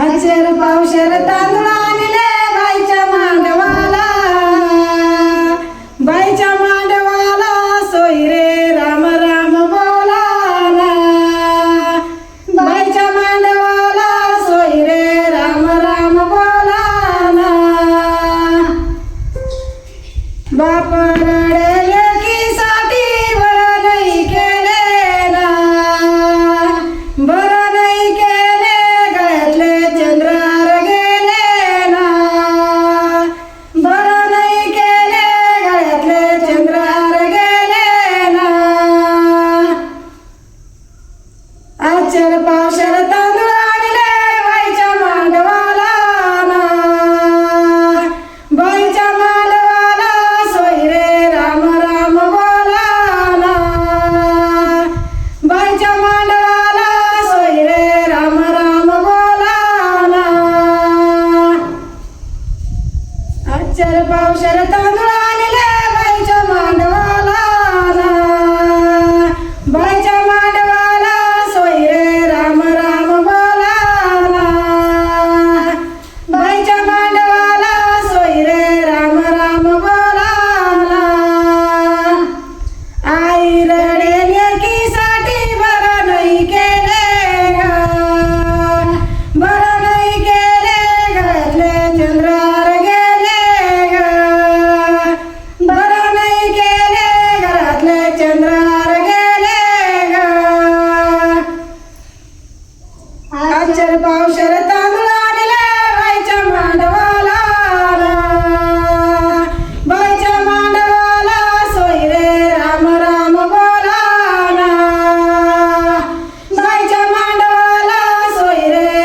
आचर पावशर तांदूळ आणले बाईच्या मांडवाला. बाईच्या मांडवाला सोय रे राम राम बोलाला बाईच्या मांडवाला सोय रे राम राम बोलाला बापा बाप आचर पावशर तांदूळ आणले बाईच्या मांडवाला ना बाईच्या मांडवाला सोय राम राम बोला ना. बाईच्या मांडवाला सोय रे राम राम बोला ना. आचर पावशर तांदूळ मांडवाला. बाईच्या मांडवाला राम राम बोला बाईच्या मांडवाला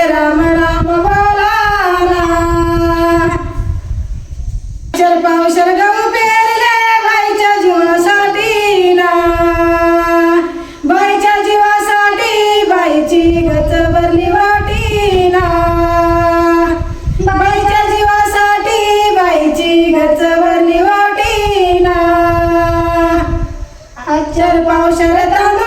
राम राम बोला अक्षर पावशर गहू पेरले ना. बाईच्या जीवासाठी बाईची गच भरली अच्चर पावसाळ्यात